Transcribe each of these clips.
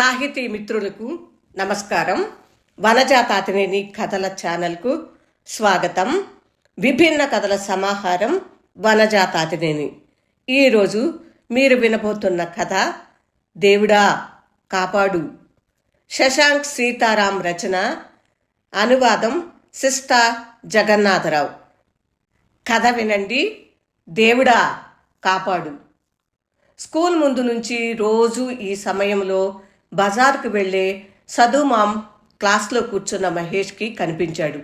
సాహితీ మిత్రులకు నమస్కారం. వనజాతాతినేని కథల ఛానల్కు స్వాగతం. విభిన్న కథల సమాహారం వనజాతాతినేని ఈరోజు మీరు వినబోతున్న కథ దేవుడా కాపాడు. శశాంక్ సీతారాం రచన. అనువాదం సిస్టా జగన్నాథరావు. కథ వినండి. దేవుడా కాపాడు. స్కూల్ ముందు నుంచి రోజు ఈ సమయంలో బజార్కు వెళ్ళే సదుమాం క్లాస్లో కూర్చున్న మహేష్కి కనిపించాడు.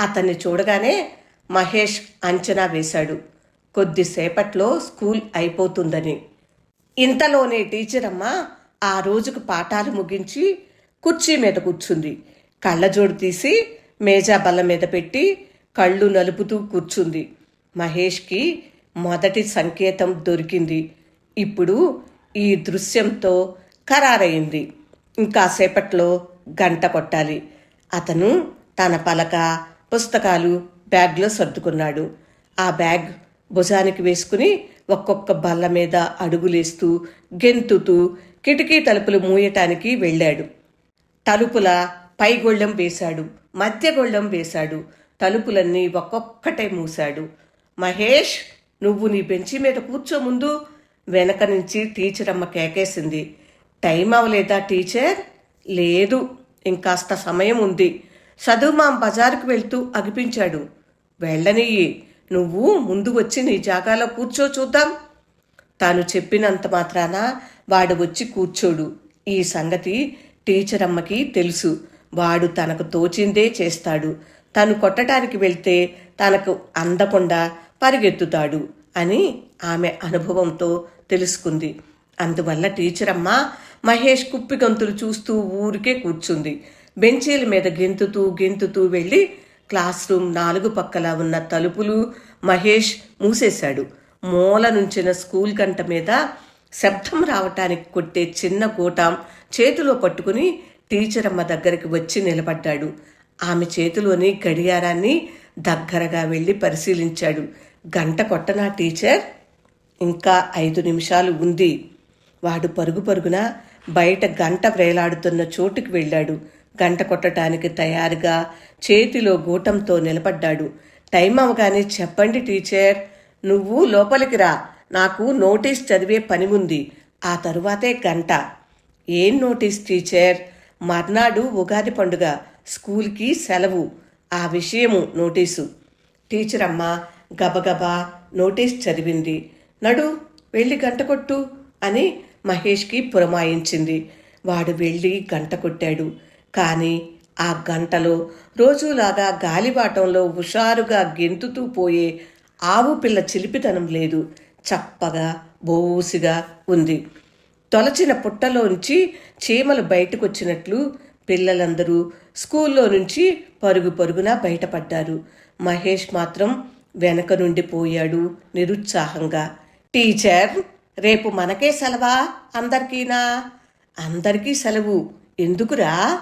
అతన్ని చూడగానే మహేష్ అంచనా వేశాడు. కొద్దిసేపట్లో స్కూల్ అయిపోతుందని. ఇంతలోనే టీచర్ అమ్మ ఆ రోజుకు పాఠాలు ముగించి కుర్చీ మీద కూర్చుంది. కళ్ళజోడు తీసి మేజా బల్ల మీద పెట్టి కళ్ళు నలుపుతూ కూర్చుంది. మహేష్కి మొదటి సంకేతం దొరికింది. ఇప్పుడు ఈ దృశ్యంతో ఖరారైంది. ఇంకాసేపట్లో గంట కొట్టాలి. అతను తన పలక పుస్తకాలు బ్యాగ్లో సర్దుకున్నాడు. ఆ బ్యాగ్ భుజానికి వేసుకుని ఒక్కొక్క బల్ల మీద అడుగులేస్తూ గెంతుతూ కిటికీ తలుపులు మూయటానికి వెళ్ళాడు. తలుపుల పైగొళ్ళెం వేశాడు మధ్య గొళ్ళెం వేశాడు తలుపులన్నీ ఒక్కొక్కటే మూశాడు. మహేష్ నువ్వు నీ బెంచి మీద కూర్చో ముందు వెనక నుంచి టీచర్ అమ్మ కేకేసింది. టైం అవ్వలేదా టీచర్? లేదు. ఇంకాస్త సమయం ఉంది. చదువు మా బజారుకు వెళ్తూ అగిపించాడు. వెళ్ళనియ్యి. నువ్వు ముందు వచ్చి నీ జాగాలో కూర్చో చూద్దాం. తాను చెప్పినంత మాత్రాన వాడు వచ్చి కూర్చోడు. ఈ సంగతి టీచర్ అమ్మకి తెలుసు. వాడు తనకు తోచిందే చేస్తాడు. తను కొట్టడానికి వెళ్తే తనకు అందకుండా పరిగెత్తుతాడు అని ఆమె అనుభవంతో తెలుసుకుంది. అందువల్ల టీచర్ అమ్మ మహేష్ కుప్పి గంతులు చూస్తూ ఊరికే కూర్చుంది. బెంచీల మీద గెంతుతూ గెంతుతూ వెళ్ళి క్లాస్ రూమ్ నాలుగు పక్కల ఉన్న తలుపులు మహేష్ మూసేశాడు. మూల నుంచిన స్కూల్ గంట మీద శబ్దం రావటానికి కొట్టే చిన్న గోటాం చేతిలో పట్టుకుని టీచర్ అమ్మ దగ్గరికి వచ్చి నిలబడ్డాడు. ఆమె చేతిలోని గడియారాన్ని దగ్గరగా వెళ్ళి పరిశీలించాడు. గంట కొట్టనా టీచర్? ఇంకా ఐదు నిమిషాలు ఉంది. వాడు పరుగు పరుగున బయట గంట వేలాడుతున్న చోటుకి వెళ్ళాడు. గంట కొట్టడానికి తయారుగా చేతిలో గూటంతో నిలబడ్డాడు. టైం అవగానే చెప్పండి టీచర్. నువ్వు లోపలికి రా. నాకు నోటీస్ చదివే పని ఉంది ఆ తరువాతే గంట. ఏం నోటీస్ టీచర్? మర్నాడు ఉగాది పండుగ. స్కూల్కి సెలవు. ఆ విషయము నోటీసు. టీచర్ అమ్మ గబగబా నోటీస్ చదివింది. నడు వెళ్ళి గంట కొట్టు అని మహేష్కి పురమాయించింది. వాడు వెళ్ళి గంట కొట్టాడు. కానీ ఆ గంటలో రోజులాగా గాలిబాటంలో హుషారుగా గెంతుతూ పోయే ఆవు పిల్ల చిలిపితనం లేదు. చప్పగా బోసిగా ఉంది. తొలచిన పుట్టలోంచి చీమలు బయటకొచ్చినట్లు పిల్లలందరూ స్కూల్లో నుంచి పరుగు పరుగున బయటపడ్డారు. మహేష్ మాత్రం వెనక నుండి పోయాడు నిరుత్సాహంగా. టీచర్ రేపు మనకే సెలవా అందరికీనా? అందరికీ సెలవు. ఎందుకురా?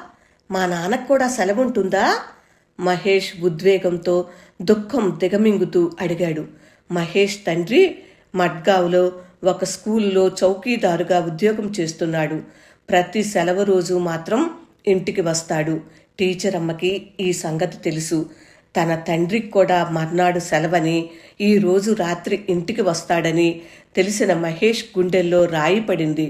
మా నాన్నకు కూడా సెలవుంటుందా? మహేష్ ఉద్వేగంతో దుఃఖం దిగమింగుతూ అడిగాడు. మహేష్ తండ్రి మడ్గావ్లో ఒక స్కూల్లో చౌకీదారుగా ఉద్యోగం చేస్తున్నాడు. ప్రతి సెలవు రోజు మాత్రం ఇంటికి వస్తాడు. టీచర్ అమ్మకి ఈ సంగతి తెలుసు. తన తండ్రికి కూడా మర్నాడు సెలవని ఈ రోజు రాత్రి ఇంటికి వస్తాడని తెలిసిన మహేష్ గుండెల్లో రాయి పడింది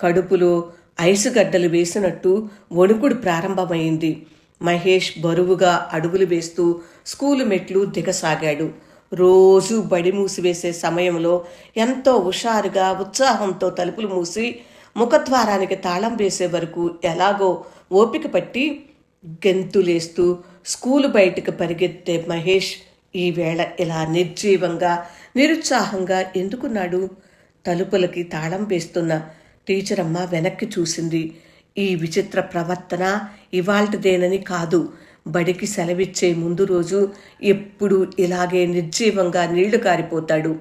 కడుపులో ఐసుగడ్డలు వేసినట్టు వణుకుడు ప్రారంభమైంది. మహేష్ బరువుగా అడుగులు వేస్తూ స్కూలు మెట్లు దిగసాగాడు. రోజు బడి మూసివేసే సమయంలో ఎంతో హుషారుగా ఉత్సాహంతో తలుపులు మూసి ముఖద్వారానికి తాళం వేసే వరకు ఎలాగో ఓపిక పట్టి గెంతులేస్తూ స్కూలు బయటకు పరిగెత్తే మహేష్ ఈవేళ ఇలా నిర్జీవంగా నిరుత్సాహంగా ఎందుకున్నాడు? తలుపులకి తాళం వేస్తున్న టీచర్ అమ్మ వెనక్కి చూసింది. ఈ విచిత్ర ప్రవర్తన ఇవాల్టిదేనని కాదు. బడికి సెలవిచ్చే ముందు రోజు ఎప్పుడు ఇలాగే నిర్జీవంగా నీళ్ళు కారిపోతాడు.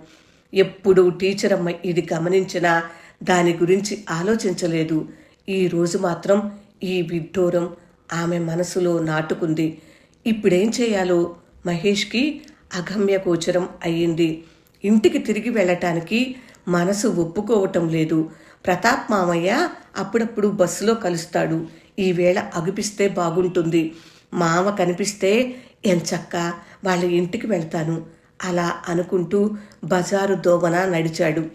ఎప్పుడు టీచర్ అమ్మ ఇది గమనించినా దాని గురించి ఆలోచించలేదు. ఈ రోజు మాత్రం ఈ విడ్డూరం ఆమె మనసులో నాటుకుంది. ఇప్పుడేం చేయాలో? మహేష్కి అగమ్య గోచరం అయ్యింది. ఇంటికి తిరిగి వెళ్ళటానికి మనసు ఒప్పుకోవటం లేదు. ప్రతాప్ మామయ్య అప్పుడప్పుడు బస్సులో కలుస్తాడు. ఈవేళ అగుపిస్తే బాగుంటుంది. మామ కనిపిస్తే ఎంచక్క వాళ్ళ ఇంటికి వెళ్తాను. అలా అనుకుంటూ బజారు దోమన నడిచాడు.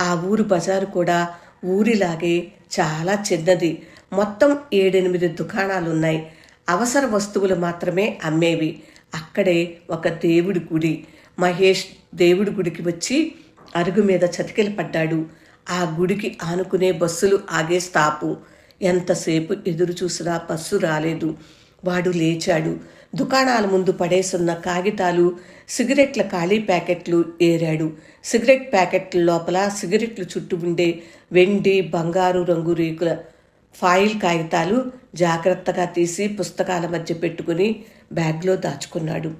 ఆ ఊరు బజారు కూడా ఊరిలాగే చాలా చిన్నది. మొత్తం ఏడెనిమిది దుకాణాలున్నాయి. అవసర వస్తువులు మాత్రమే అమ్మేవి. అక్కడే ఒక దేవుడి గుడి. మహేష్ దేవుడి గుడికి వచ్చి అరుగు మీద చతికిల పడ్డాడు. ఆ గుడికి ఆనుకునే బస్సులు ఆగే స్టాపు. ఎంతసేపు ఎదురు చూసినా బస్సు రాలేదు. వాడు లేచాడు. దుకాణాల ముందు పడేసున్న కాగితాలు సిగరెట్ల ఖాళీ ప్యాకెట్లు ఏరాడు. సిగరెట్ ప్యాకెట్ల లోపల సిగరెట్లు చుట్టూ ఉండే వెండి బంగారు రంగు రేకుల ఫాయిల్ కాగితాలు జాగ్రత్తగా తీసి పుస్తకాల మధ్య పెట్టుకుని బ్యాగ్లో దాచుకున్నాడు.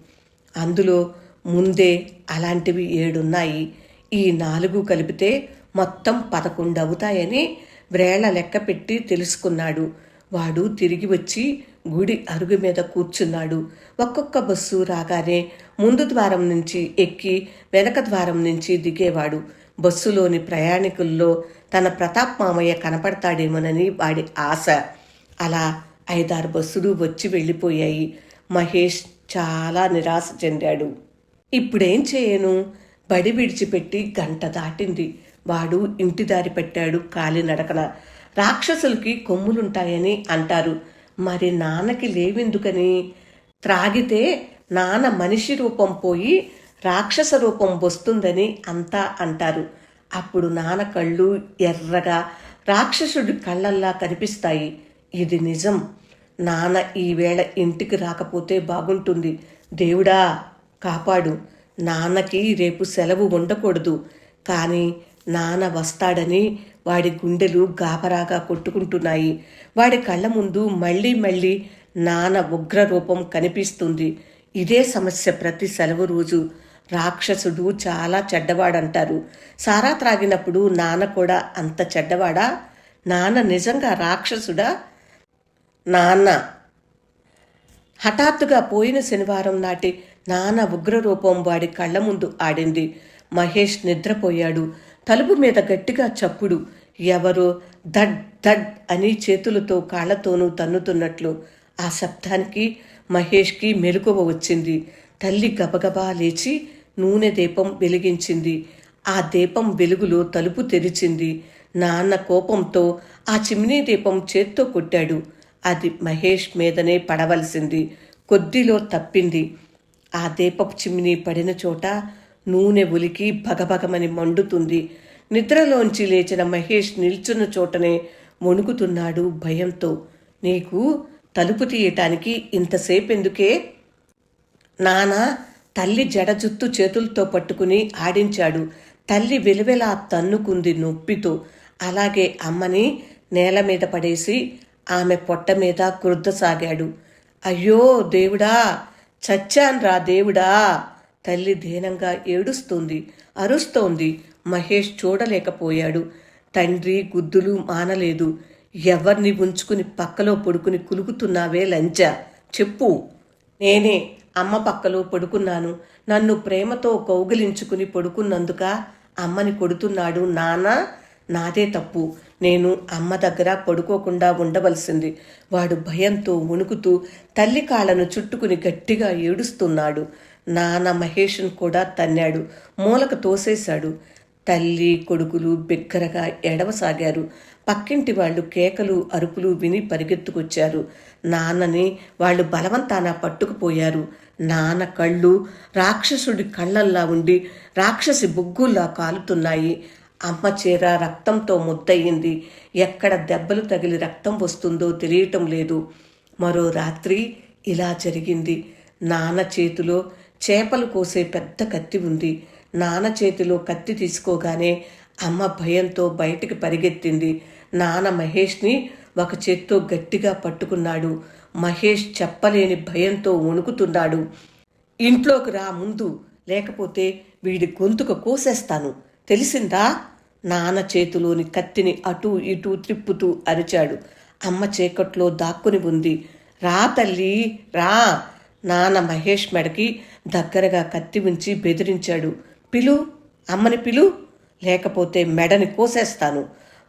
అందులో ముందే అలాంటివి ఏడున్నాయి. ఈ నాలుగు కలిపితే మొత్తం పదకొండు అవుతాయని వ్రేళ్ళ లెక్క పెట్టి తెలుసుకున్నాడు. వాడు తిరిగి వచ్చి గుడి అరుగు మీద కూర్చున్నాడు. ఒక్కొక్క బస్సు రాగానే ముందు ద్వారం నుంచి ఎక్కి వెనక ద్వారం నుంచి దిగేవాడు. బస్సులోని ప్రయాణికుల్లో తన ప్రతాప్ మామయ్య కనపడతాడేమోనని వాడి ఆశ. అలా ఐదారు బస్సులు వచ్చి వెళ్ళిపోయాయి. మహేష్ చాలా నిరాశ చెందాడు. ఇప్పుడేం చేయను? బడి విడిచిపెట్టి గంట దాటింది. వాడు ఇంటి దారి పెట్టాడు కాలినడకన రాక్షసులకి కొమ్ములుంటాయని అంటారు. మరి నాన్నకి లేవెందుకని? త్రాగితే నాన్న మనిషి రూపం పోయి రాక్షస రూపం వస్తుందని అంతా అంటారు. అప్పుడు నాన్న కళ్ళు ఎర్రగా రాక్షసుడి కళ్ళల్లా కనిపిస్తాయి. ఇది నిజం. నాన్న ఈవేళ ఇంటికి రాకపోతే బాగుంటుంది. దేవుడా కాపాడు. నాన్నకి రేపు సెలవు ఉండకూడదు. కానీ నాన్న వస్తాడని వాడి గుండెలు గాబరాగా కొట్టుకుంటున్నాయి. వాడి కళ్ళ ముందు మళ్ళీ మళ్ళీ నాన్న ఉగ్ర రూపం కనిపిస్తుంది. ఇదే సమస్య ప్రతి సెలవు రోజు. రాక్షసుడు చాలా చెడ్డవాడంటారు. సారా త్రాగినప్పుడు నాన్న కూడా అంత చెడ్డవాడా? నాన్న నిజంగా రాక్షసుడా? నాన్న! హఠాత్తుగా పోయిన శనివారం నాటి నాన్న ఉగ్రరూపం వాడి కళ్ళ ముందు ఆడింది. మహేష్ నిద్రపోయాడు. తలుపు మీద గట్టిగా చప్పుడు. ఎవరో? దడ్ దడ్ అని చేతులతో కాళ్ళతోనూ తన్నుతున్నట్లు. ఆ శబ్దానికి మహేష్కి మెలకువ వచ్చింది. తల్లి గబగబా లేచి నూనె దీపం వెలిగించింది. ఆ దీపం వెలుగులో తలుపు తెరిచింది. నాన్న కోపంతో ఆ చిమ్నీ దీపం చేత్తో కొట్టాడు. అది మహేష్ మీదనే పడవలసింది. కొద్దిలో తప్పింది. ఆ దీపపు చిమ్నీ పడిన చోట నూనె ఉలికి భగభగమని మండుతుంది. నిద్రలోంచి లేచిన మహేష్ నిల్చున్న చోటనే వణుకుతున్నాడు భయంతో. నీకు తలుపు తీయటానికి ఇంతసేపెందుకే? నానా నాన్న తల్లి జడ జుత్తు చేతులతో పట్టుకుని ఆడించాడు. తల్లి వెలువెలా తన్నుకుంది నొప్పితో. అలాగే అమ్మని నేల మీద పడేసి ఆమె పొట్ట మీద కృద్దసాగాడు అయ్యో దేవుడా! చచ్చాన్రా దేవుడా! తల్లి దీనంగా ఏడుస్తోంది అరుస్తోంది. మహేష్ చూడలేకపోయాడు. తండ్రి గుద్దులు మానలేదు. ఎవరిని ఉంచుకుని పక్కలో పడుకుని కులుకుతున్నావే లంచ? చెప్పు. నేనే అమ్మ పక్కలో పడుకున్నాను. నన్ను ప్రేమతో కౌగిలించుకుని పడుకున్నందుక అమ్మని కొడుతున్నాడు నాన్న నాదే తప్పు. నేను అమ్మ దగ్గర పడుకోకుండా ఉండవలసింది. వాడు భయంతో వణుకుతూ తల్లి కాళ్ళను చుట్టుకుని గట్టిగా ఏడుస్తున్నాడు. నాన్న మహేష్ను కూడా తన్నాడు. మూలకు తోసేశాడు. తల్లి కొడుకులు బిగ్గరగా ఎడవసాగారు పక్కింటి వాళ్ళు కేకలు అరుపులు విని పరిగెత్తుకొచ్చారు. నాన్నని వాళ్ళు బలవంతాన పట్టుకుపోయారు. నాన్న కళ్ళు రాక్షసుడి కళ్ళల్లా ఉండి రాక్షసి బొగ్గుల్లా కాలుతున్నాయి. అమ్మ చీర రక్తంతో ముద్దయింది. ఎక్కడ దెబ్బలు తగిలి రక్తం వస్తుందో తెలియటం లేదు. మరో రాత్రి ఇలా జరిగింది. నాన్న చేతిలో చేపలు కోసే పెద్ద కత్తి ఉంది. నాన్న చేతిలో కత్తి తీసుకోగానే అమ్మ భయంతో బయటికి పరిగెత్తింది. నాన్న మహేష్ని ఒక చేత్తో గట్టిగా పట్టుకున్నాడు. మహేష్ చెప్పలేని భయంతో వణుకుతున్నాడు. ఇంట్లోకి రా ముందు లేకపోతే వీడి గొంతుక కోసేస్తాను. తెలిసిందా? నాన్న చేతిలోని కత్తిని అటూ ఇటూ త్రిప్పుతూ అరిచాడు. అమ్మ చీకట్లో దాక్కుని ఉంది. రా తల్లి రా! నాన్న మహేష్ మెడకి దగ్గరగా కత్తి ఉంచి బెదిరించాడు. పిలు అమ్మని పిలు లేకపోతే మెడని కోసేస్తాను.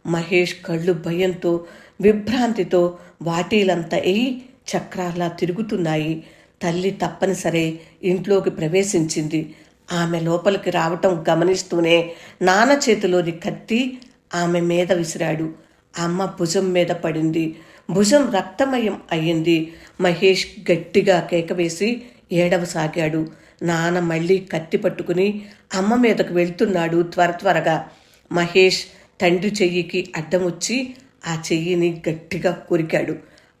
మహేష్ కళ్ళు భయంతో విభ్రాంతితో వాటీలంతా ఎయి చక్రాల్లా తిరుగుతున్నాయి. తల్లి తప్పనిసరే ఇంట్లోకి ప్రవేశించింది. ఆమె లోపలికి రావటం గమనిస్తూనే నాన్న చేతిలోని కత్తి ఆమె మీద విసిరాడు. అమ్మ భుజం మీద పడింది. భుజం రక్తమయం అయ్యింది. మహేష్ గట్టిగా కేకవేసి ఏడవసాగాడు. నాన్న మళ్ళీ కత్తి పట్టుకుని అమ్మ మీదకు వెళ్తున్నాడు త్వర త్వరగా. మహేష్ తండ్రి చెయ్యికి అడ్డం వచ్చి ఆ చెయ్యిని గట్టిగా కొరికాడు.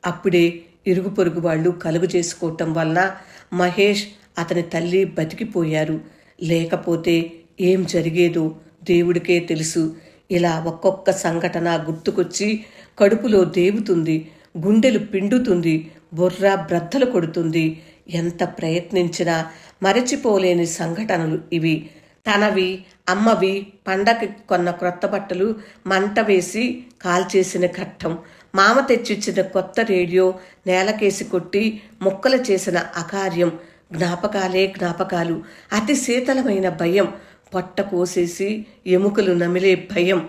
అప్పుడే ఇరుగు పొరుగు వాళ్ళు కలుగు చేసుకోవటం వలన మహేష్ అతని తల్లి బతికిపోయారు. లేకపోతే ఏం జరిగేదో దేవుడికే తెలుసు. ఇలా ఒక్కొక్క సంఘటన గుర్తుకొచ్చి కడుపులో దేవుతుంది గుండెలు పిండుతుంది బుర్ర బ్రద్దలు కొడుతుంది. ఎంత ప్రయత్నించినా మరచిపోలేని సంఘటనలు ఇవి. తనవి అమ్మవి పండగ కొన్న క్రొత్త బట్టలు మంట వేసి కాల్చేసిన ఘట్టం. మామ తెచ్చిచ్చిన కొత్త రేడియో నేలకేసి కొట్టి ముక్కలు చేసిన అకార్యం. జ్ఞాపకాలే జ్ఞాపకాలు. అతి శీతలమైన భయం. పొట్ట కోసేసి ఎముకలు నమిలే భయం.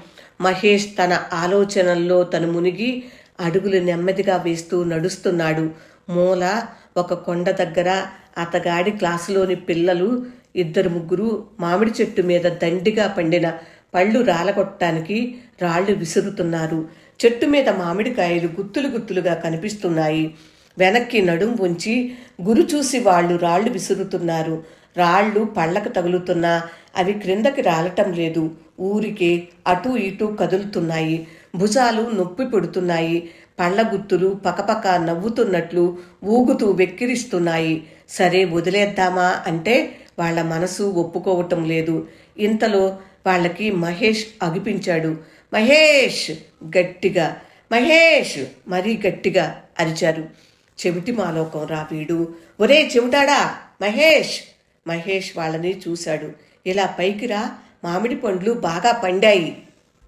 మహేష్ తన ఆలోచనల్లో తను మునిగి అడుగులు నెమ్మదిగా వేస్తూ నడుస్తున్నాడు. మూల ఒక కొండ దగ్గర అతగాడి క్లాసులోని పిల్లలు ఇద్దరు ముగ్గురు మామిడి చెట్టు మీద దండిగా పండిన పళ్ళు రాలగొట్టడానికి రాళ్ళు విసురుతున్నారు. చెట్టు మీద మామిడికాయలు గుత్తులు గుత్తులుగా కనిపిస్తున్నాయి. వెనక్కి నడుం ఉంచి గురు చూసి వాళ్ళు రాళ్ళు విసురుతున్నారు. రాళ్ళు పళ్ళకు తగులుతున్నా అవి క్రిందకి రాలటం లేదు. ఊరికే అటూ ఇటూ కదులుతున్నాయి. భుజాలు నొప్పి పెడుతున్నాయి. పళ్ళ గుత్తులు పకపక నవ్వుతున్నట్లు ఊగుతూ వెక్కిరిస్తున్నాయి. సరే వదిలేద్దామా అంటే వాళ్ళ మనసు ఒప్పుకోవటం లేదు. ఇంతలో వాళ్ళకి మహేష్ అగిపించాడు. మహేష్! గట్టిగా. మహేష్ మరీ గట్టిగా అరిచారు. చెవిటి మాలోకం రా వీడు. ఒరే చెవిటాడా? మహేష్. మహేష్ వాళ్ళని చూశాడు. ఇలా పైకిరా మామిడి పండ్లు బాగా పండాయి.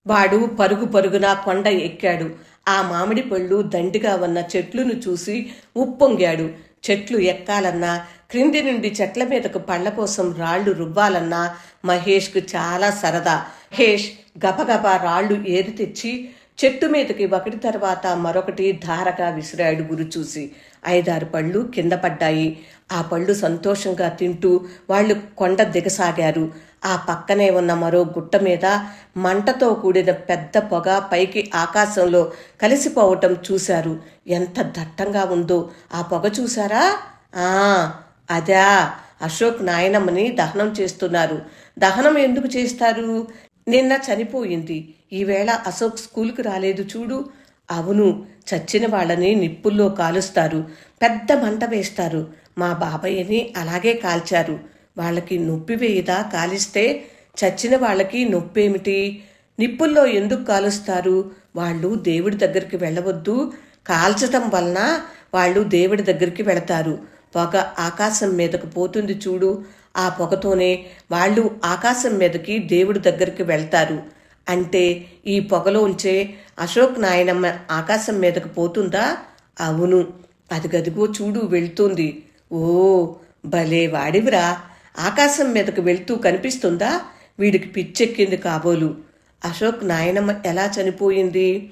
వాడు పరుగు పరుగున కొండ ఎక్కాడు. ఆ మామిడి పళ్ళు దండిగా ఉన్న చెట్లును చూసి ఉప్పొంగాడు. చెట్లు ఎక్కాలన్నా క్రింది నుండి చెట్ల మీదకు పళ్ళ కోసం రాళ్ళు రువ్వాలన్నా మహేష్కు చాలా సరదా. మహేష్ గబగబా రాళ్ళు ఏరి తెచ్చి చెట్టు మీదకి ఒకటి తర్వాత మరొకటి ధారగా విసిరాడు గురు చూసి. ఐదారు పళ్ళు కింద పడ్డాయి. ఆ పళ్ళు సంతోషంగా తింటూ వాళ్ళు కొండ దిగసాగారు. ఆ పక్కనే ఉన్న మరో గుట్ట మీద మంటతో కూడిన పెద్ద పొగ పైకి ఆకాశంలో కలిసిపోవటం చూశారు. ఎంత దట్టంగా ఉందో. ఆ పొగ చూశారా? ఆ అదా. అశోక్ నాయనమ్మని దహనం చేస్తున్నారు. దహనం ఎందుకు చేస్తారు? నిన్న చనిపోయింది. ఈవేళ అశోక్ స్కూల్కి రాలేదు చూడు. అవును చచ్చిన వాళ్ళని నిప్పుల్లో కాలుస్తారు. పెద్ద మంట వేస్తారు. మా బాబయ్యని అలాగే కాల్చారు. వాళ్ళకి నొప్పి వేయదా? కాలిస్తే చచ్చిన వాళ్ళకి నొప్పేమిటి? నిప్పుల్లో ఎందుకు కాలుస్తారు? వాళ్ళు దేవుడి దగ్గరికి వెళ్ళవద్దు. కాల్చటం వలన వాళ్ళు దేవుడి దగ్గరికి వెళతారు. పొగ ఆకాశం మీదకు పోతుంది చూడు. ఆ పొగతోనే వాళ్ళు ఆకాశం మీదకి దేవుడి దగ్గరికి వెళ్తారు. అంటే ఈ పొగలో ఉంచే అశోక్ నాయనమ్మ ఆకాశం మీదకు పోతుందా? అవును. అది గదిగో చూడు వెళ్తుంది. ఓ భలే వాడివిరా. ఆకాశం మీదకు వెళ్తూ కనిపిస్తుందా? వీడికి పిచ్చెక్కింది కాబోలు. అశోక్ నాయనమ్మ ఎలా చనిపోయింది?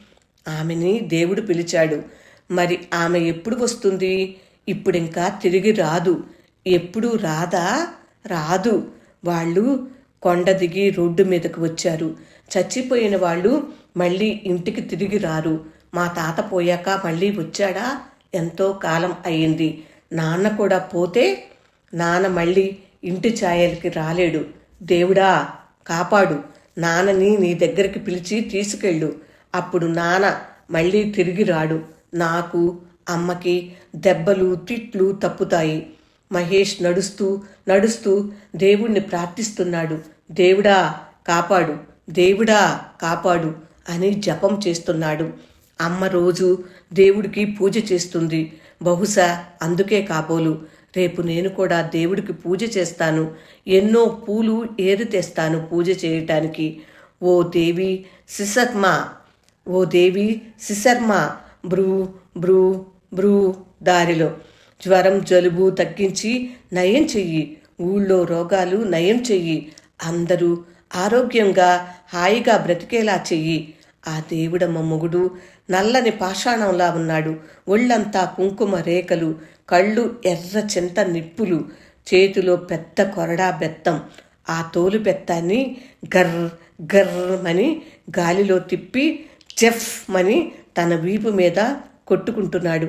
ఆమెని దేవుడు పిలిచాడు. మరి ఆమె ఎప్పుడు వస్తుంది? ఇప్పుడింకా తిరిగి రాదు. ఎప్పుడు రాదా? రాదు. వాళ్ళు కొండ దిగి రోడ్డు మీదకు వచ్చారు. చచ్చిపోయిన వాళ్ళు మళ్ళీ ఇంటికి తిరిగి రారు. మా తాత పోయాక మళ్ళీ వచ్చాడా? ఎంతో కాలం అయింది నాన్న కూడా పోతే నాన్న మళ్ళీ ఇంటి ఛాయలకి రాలేడు. దేవుడా కాపాడు. నాన్నని నీ దగ్గరికి పిలిచి తీసుకెళ్ళు. అప్పుడు నాన్న మళ్ళీ తిరిగి రాడు. నాకు అమ్మకి దెబ్బలు తిట్లు తప్పుతాయి. మహేష్ నడుస్తూ నడుస్తూ దేవుణ్ణి ప్రార్థిస్తున్నాడు. దేవుడా కాపాడు. దేవుడా కాపాడు అని జపం చేస్తున్నాడు. అమ్మ రోజు దేవుడికి పూజ చేస్తుంది. బహుశా అందుకే కాబోలు. రేపు నేను కూడా దేవుడికి పూజ చేస్తాను. ఎన్నో పూలు ఏరు తెస్తాను పూజ చేయటానికి. ఓ దేవి సిసర్మ ఓ దేవి సిసర్మ బ్రూ బ్రూ బ్రూ దారిలో. జ్వరం జలుబు తగ్గించి నయం చెయ్యి. ఊళ్ళో రోగాలు నయం చెయ్యి. అందరూ ఆరోగ్యంగా హాయిగా బ్రతికేలా చెయ్యి. ఆ దేవుడమ్మ మొగుడు నల్లని పాషాణంలా ఉన్నాడు. ఒళ్ళంతా కుంకుమ రేఖలు కళ్ళు ఎర్ర చింత నిప్పులు చేతిలో పెద్ద కొరడా బెత్తం. ఆ తోలు బెత్తాన్ని గర్ర గర్రమని గాలిలో తిప్పి జెఫ్ మని తన వీపు మీద కొట్టుకుంటున్నాడు.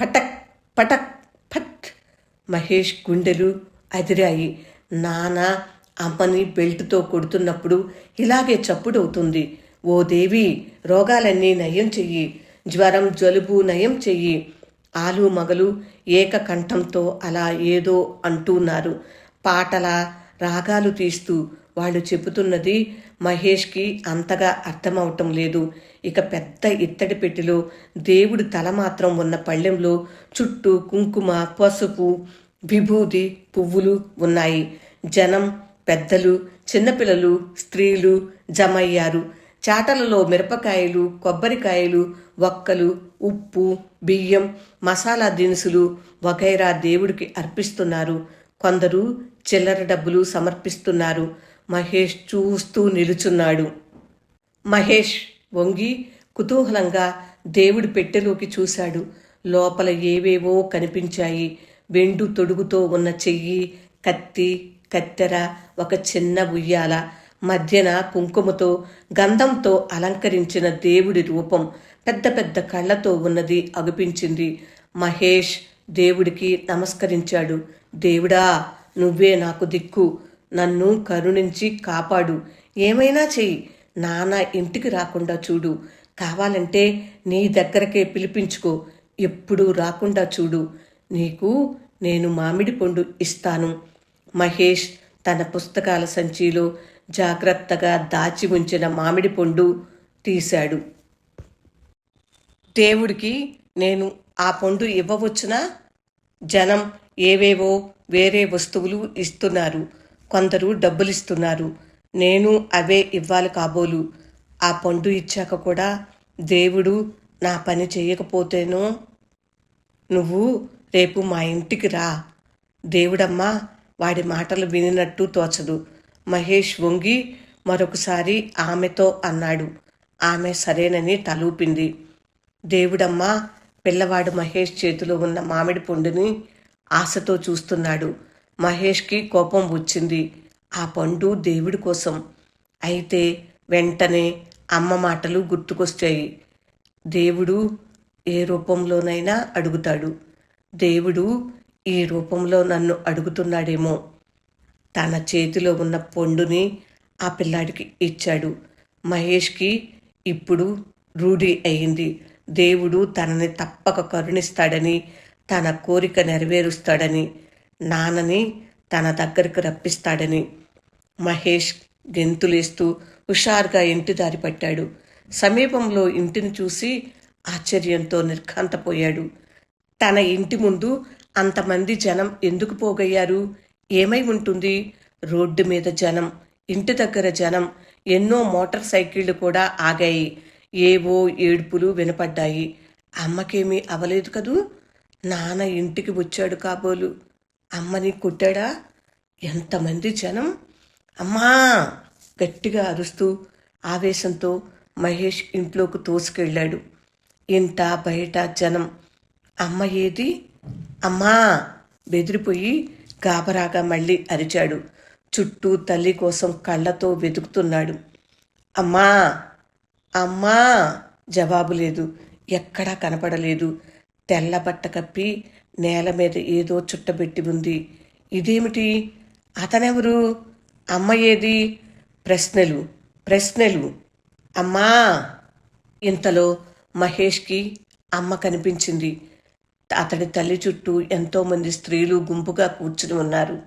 పటక్ పటక్ ఫట్ మహేష్ గుండెలు అదిరాయి. నానా అమ్మని బెల్ట్తో కొడుతున్నప్పుడు ఇలాగే చప్పుడవుతుంది. ఓ దేవి రోగాలన్నీ నయం చెయ్యి. జ్వరం జలుబు నయం చెయ్యి. ఆలు మగలు ఏకకంఠంతో అలా ఏదో అంటున్నారు. పాటల రాగాలు తీస్తూ వాళ్ళు చెబుతున్నది మహేష్కి అంతగా అర్థమవటం లేదు. ఇక పెద్ద ఇత్తడి పెట్టెలో దేవుడి తల మాత్రం ఉన్న పళ్ళెంలో చుట్టూ కుంకుమ పసుపు విభూది పువ్వులు ఉన్నాయి. జనం పెద్దలు చిన్నపిల్లలు స్త్రీలు జమయ్యారు. చాటలలో మిరపకాయలు కొబ్బరికాయలు వక్కలు ఉప్పు బియ్యం మసాలా దినుసులు వగైరా దేవుడికి అర్పిస్తున్నారు. కొందరు చిల్లర డబ్బులు సమర్పిస్తున్నారు. మహేష్ చూస్తూ నిలుచున్నాడు. మహేష్ వంగి కుతూహలంగా దేవుడి పెట్టెలోకి చూశాడు. లోపల ఏవేవో కనిపించాయి. వెండు తొడుగుతో ఉన్న చెయ్యి కత్తి కత్తెర ఒక చిన్న ఉయ్యాల మధ్యన కుంకుమతో గంధంతో అలంకరించిన దేవుడి రూపం పెద్ద పెద్ద కళ్ళతో ఉన్నది అగుపించింది. మహేష్ దేవుడికి నమస్కరించాడు. దేవుడా నువ్వే నాకు దిక్కు. నన్ను కరుణించి కాపాడు. ఏమైనా చెయ్యి. నాన్న ఇంటికి రాకుండా చూడు. కావాలంటే నీ దగ్గరకే పిలిపించుకో. ఎప్పుడూ రాకుండా చూడు. నీకు నేను మామిడి పండు ఇస్తాను. మహేష్ తన పుస్తకాల సంచిలో జాగ్రత్తగా దాచి ఉంచిన మామిడి పండు తీశాడు. దేవుడికి నేను ఆ పండు ఇవ్వవచ్చునా? జనం ఏవేవో వేరే వస్తువులు ఇస్తున్నారు. కొందరు డబ్బులు ఇస్తున్నారు నేను అవే ఇవ్వాలి కాబోలు. ఆ పండు ఇచ్చాక కూడా దేవుడు నా పని చేయకపోతేనో? నువ్వు రేపు మా ఇంటికి రా. దేవుడమ్మా వాడి మాటలు వినినట్టు తోచదు. మహేష్ వంగి మరొకసారి ఆమెతో అన్నాడు. ఆమె సరేనని తలూపింది. దేవుడమ్మా పిల్లవాడు మహేష్ చేతిలో ఉన్న మామిడి పండుని ఆశతో చూస్తున్నాడు. మహేష్కి కోపం వచ్చింది. ఆ పండు దేవుడి కోసం. అయితే వెంటనే అమ్మ మాటలు గుర్తుకొస్తాయి దేవుడు ఏ రూపంలోనైనా అడుగుతాడు. దేవుడు ఈ రూపంలో నన్ను అడుగుతున్నాడేమో. తన చేతిలో ఉన్న పొండుని ఆ పిల్లాడికి ఇచ్చాడు. మహేష్కి ఇప్పుడు రూఢి అయింది. దేవుడు తనని తప్పక కరుణిస్తాడని తన కోరిక నెరవేరుస్తాడని నాన్నని తన దగ్గరకు రప్పిస్తాడని మహేష్ గెంతులేస్తూ హుషారుగా ఇంటి దారి పట్టాడు. సమీపంలో ఇంటిని చూసి ఆశ్చర్యంతో నిర్ఘాంతపోయాడు. తన ఇంటి ముందు అంతమంది జనం ఎందుకు పోగయ్యారు? ఏమై ఉంటుంది? రోడ్డు మీద జనం ఇంటి దగ్గర జనం ఎన్నో మోటార్ సైకిళ్ళు కూడా ఆగాయి. ఏవో ఏడుపులు వినపడ్డాయి. అమ్మకేమీ అవలేదు కదూ? నాన్న ఇంటికి వచ్చాడు కాబోలు. అమ్మని కొట్టాడా? ఎంతమంది జనం? అమ్మా! గట్టిగా అరుస్తూ ఆవేశంతో మహేష్ ఇంట్లోకి తోసుకెళ్ళాడు. ఇంట బయట జనం. అమ్మ ఏది? అమ్మా! బెదిరిపోయి గాబరాగా మళ్ళీ అరిచాడు. చుట్టూ తల్లి కోసం కళ్ళతో వెతుకుతున్నాడు. అమ్మా! అమ్మా! జవాబు లేదు. ఎక్కడా కనపడలేదు. తెల్ల బట్ట కప్పి నేల మీద ఏదో చుట్టబెట్టి ఉంది. ఇదేమిటి? అతనెవరు? అమ్మ ఏది? ప్రశ్నలు ప్రశ్నలు. అమ్మా! ఇంతలో మహేష్కి అమ్మ కనిపించింది. అతడి తల్లి చుట్టూ ఎంతోమంది స్త్రీలు గుంపుగా కూర్చుని ఉన్నారు.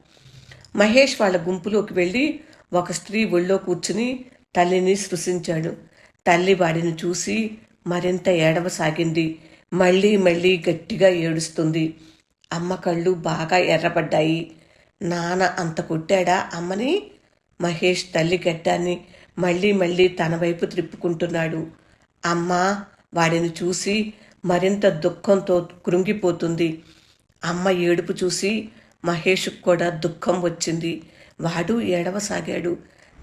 మహేష్ వాళ్ళ గుంపులోకి వెళ్ళి ఒక స్త్రీ ఒళ్ళో కూర్చుని తల్లిని సృశించాడు తల్లి వాడిని చూసి మరింత ఏడవసాగింది. మళ్ళీ మళ్ళీ గట్టిగా ఏడుస్తుంది. అమ్మ కళ్ళు బాగా ఎర్రబడ్డాయి. నాన్న అంత కొట్టాడా అమ్మని? మహేష్ తల్లి గడ్డాన్ని మళ్ళీ మళ్ళీ తన వైపు త్రిప్పుకుంటున్నాడు. అమ్మ వాడిని చూసి మరింత దుఃఖంతో కృంగిపోతుంది. అమ్మ ఏడుపు చూసి మహేష్కు కూడా దుఃఖం వచ్చింది. వాడు ఏడవసాగాడు.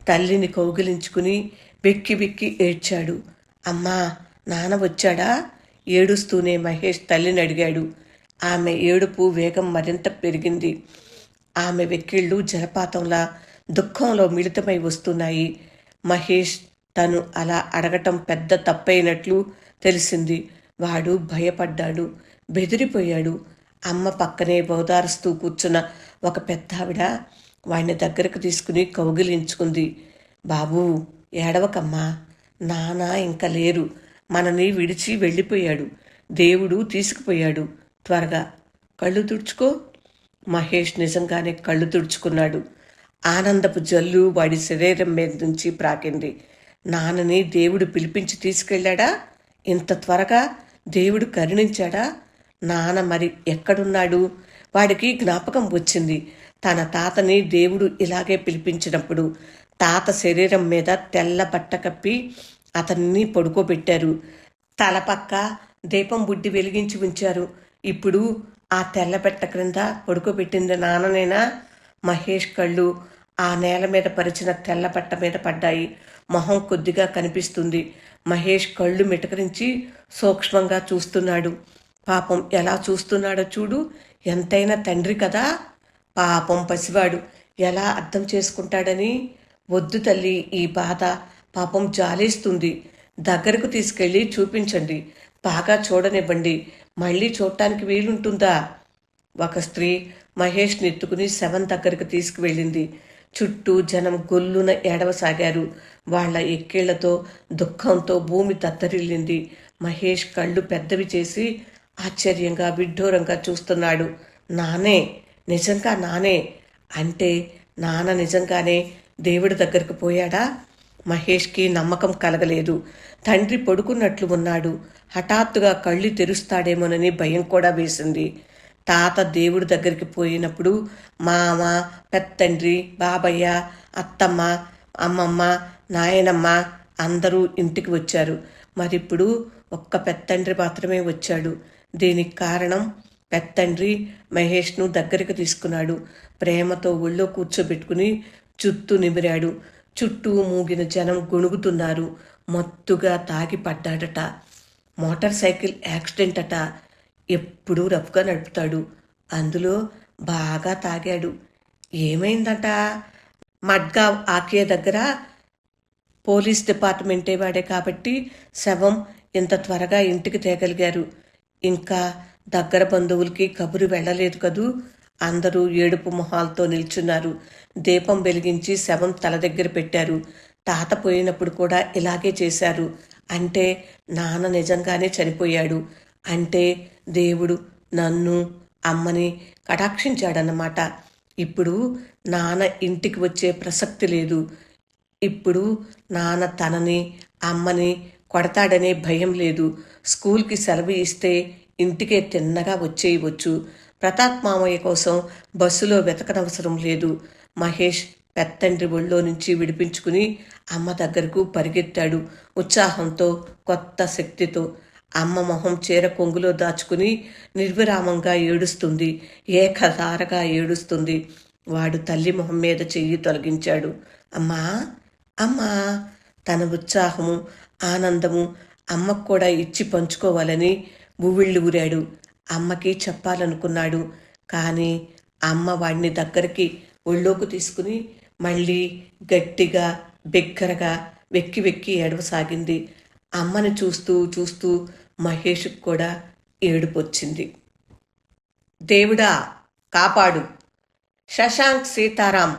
తల్లిని కౌగిలించుకుని వెక్కి వెక్కి ఏడ్చాడు. అమ్మా నాన్న వచ్చాడా? ఏడుస్తూనే మహేష్ తల్లిని అడిగాడు. ఆమె ఏడుపు వేగం మరింత పెరిగింది. ఆమె వెక్కిళ్ళు జలపాతంలా దుఃఖంలో మిళితమై వస్తున్నాయి. మహేష్ తను అలా అడగటం పెద్ద తప్పైనట్లు తెలిసింది. వాడు భయపడ్డాడు బెదిరిపోయాడు. అమ్మ పక్కనే బోదారుస్తూ కూర్చున్న ఒక పెద్దావిడ వాడిని దగ్గరకు తీసుకుని కౌగిలించుకుంది. బాబూ ఏడవకమ్మా. నాన్న ఇంకా లేరు. మనని విడిచి వెళ్ళిపోయాడు. దేవుడు తీసుకుపోయాడు. త్వరగా కళ్ళు తుడుచుకో. మహేష్ నిజంగానే కళ్ళు తుడుచుకున్నాడు. ఆనందపు జల్లు వాడి శరీరం మీద నుంచి ప్రాకింది. నాన్నని దేవుడు పిలిపించి తీసుకెళ్ళాడా? ఇంత త్వరగా? దేవుడు కరుణించాడా? నాన్న మరి ఎక్కడున్నాడు? వాడికి జ్ఞాపకం వచ్చింది. తన తాతని దేవుడు ఇలాగే పిలిపించినప్పుడు తాత శరీరం మీద తెల్ల బట్ట కప్పి అతన్ని పడుకోబెట్టారు. తలపక్క దీపం బుడ్డి వెలిగించి ఉంచారు. ఇప్పుడు ఆ తెల్ల బట్ట క్రింద పడుకోబెట్టింది నాన్ననైనా? మహేష్ కళ్ళు ఆ నేల మీద పరిచిన తెల్ల బట్ట మీద పడ్డాయి. మొహం కొద్దిగా కనిపిస్తుంది. మహేష్ కళ్ళు మిటకరించి సూక్ష్మంగా చూస్తున్నాడు. పాపం ఎలా చూస్తున్నాడో చూడు. ఎంతైనా తండ్రి కదా. పాపం పసివాడు. ఎలా అర్థం చేసుకుంటాడని? వద్దు తల్లి ఈ బాధ పాపం జాలేస్తుంది. దగ్గరకు తీసుకెళ్ళి చూపించండి. బాగా చూడనివ్వండి. మళ్ళీ చూడటానికి వీలుంటుందా? ఒక స్త్రీ మహేష్ నెత్తుకుని శవం దగ్గరకు తీసుకువెళ్ళింది. చుట్టూ జనం గొల్లున ఏడవసాగారు వాళ్ళ ఎక్కేళ్ళతో దుఃఖంతో భూమి తత్తరిల్లింది. మహేష్ కళ్ళు పెద్దవి చేసి ఆశ్చర్యంగా విడ్డూరంగా చూస్తున్నాడు. నానే నిజంగా నానే అంటే నాన్న నిజంగానే దేవుడి దగ్గరకు పోయాడా? మహేష్కి నమ్మకం కలగలేదు. తండ్రి పడుకున్నట్లు ఉన్నాడు. హఠాత్తుగా కళ్ళు తెరుస్తాడేమోనని భయం కూడా వేసింది. తాత దేవుడి దగ్గరికి పోయినప్పుడు మామ పెత్తండ్రి బాబయ్య అత్తమ్మ అమ్మమ్మ నాయనమ్మ అందరూ ఇంటికి వచ్చారు. మరిప్పుడు ఒక్క పెత్తండ్రి మాత్రమే వచ్చాడు. దీనికి కారణం పెత్తండ్రి మహేష్ను దగ్గరికి తీసుకున్నాడు. ప్రేమతో ఒళ్ళో కూర్చోబెట్టుకుని చుట్టూ నిమిరాడు. చుట్టూ మూగిన జనం గొణుగుతున్నారు. మత్తుగా తాగి పడ్డాడట. మోటార్ సైకిల్ యాక్సిడెంట్ అట. ఎప్పుడూ రఫ్గా నడుపుతాడు. అందులో బాగా తాగాడు. ఏమైందట? మడ్గావ్ ఆకే దగ్గర పోలీస్ డిపార్ట్మెంటే వాడే కాబట్టి శవం ఇంత త్వరగా ఇంటికి తేగలిగారు. ఇంకా దగ్గర బంధువులకి కబురు వెళ్ళలేదు కదూ? అందరూ ఏడుపు మొహాలతో నిల్చున్నారు. దీపం వెలిగించి శవం తల దగ్గర పెట్టారు. తాత పోయినప్పుడు కూడా ఇలాగే చేశారు. అంటే నాన్న నిజంగానే చనిపోయాడు. అంటే దేవుడు నన్ను అమ్మని కటాక్షించాడన్నమాట. ఇప్పుడు నాన్న ఇంటికి వచ్చే ప్రసక్తి లేదు. ఇప్పుడు నాన్న తనని అమ్మని కొడతాడనే భయం లేదు. స్కూల్కి సెలవు ఇస్తే ఇంటికే తిన్నగా వచ్చేయవచ్చు. ప్రతాప్ మామయ్య కోసం బస్సులో వెతకనవసరం లేదు. మహేష్ పెత్తండ్రి ఒళ్ళో నుంచి విడిపించుకుని అమ్మ దగ్గరకు పరిగెత్తాడు ఉత్సాహంతో కొత్త శక్తితో. అమ్మ మొహం చీర కొంగులో దాచుకుని నిర్విరామంగా ఏడుస్తుంది. ఏకధారగా ఏడుస్తుంది. వాడు తల్లి మొహం మీద చెయ్యి తొలగించాడు. అమ్మా అమ్మా తన ఉత్సాహము ఆనందము అమ్మకు కూడా ఇచ్చి పంచుకోవాలని బువిళ్ళు ఊరాడు. అమ్మకి చెప్పాలనుకున్నాడు. కానీ అమ్మ వాడిని దగ్గరికి ఒళ్ళోకి తీసుకుని మళ్ళీ గట్టిగా బిగ్గరగా వెక్కి వెక్కి ఏడవసాగింది. అమ్మని చూస్తూ చూస్తూ మహేష్కు కూడా ఏడుపొచ్చింది. దేవుడా కాపాడు. శశాంక్ సీతారాం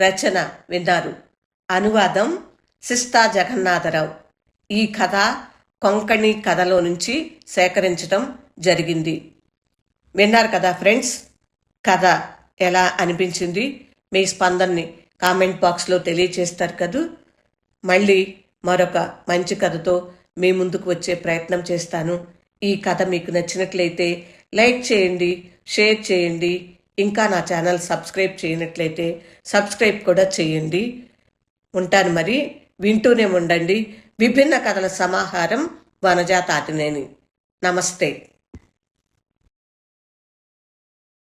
రచన విన్నారు. అనువాదం సిస్తా జగన్నాథరావు. ఈ కథ కొంకణి కథలో నుంచి సేకరించడం జరిగింది. విన్నారు కదా ఫ్రెండ్స్? కథ ఎలా అనిపించింది? మీ స్పందనని కామెంట్ బాక్స్లో తెలియచేస్తారు కదూ? మళ్ళీ మరొక మంచి కథతో మీ ముందుకు వచ్చే ప్రయత్నం చేస్తాను. ఈ కథ మీకు నచ్చినట్లయితే లైక్ చేయండి షేర్ చేయండి ఇంకా నా ఛానల్ సబ్స్క్రైబ్ చేయనట్లయితే సబ్స్క్రైబ్ కూడా చేయండి. ఉంటాను మరి. వింటూనే ఉండండి. విభిన్న కథల సమాహారం వనజాతాటినేని నమస్తే.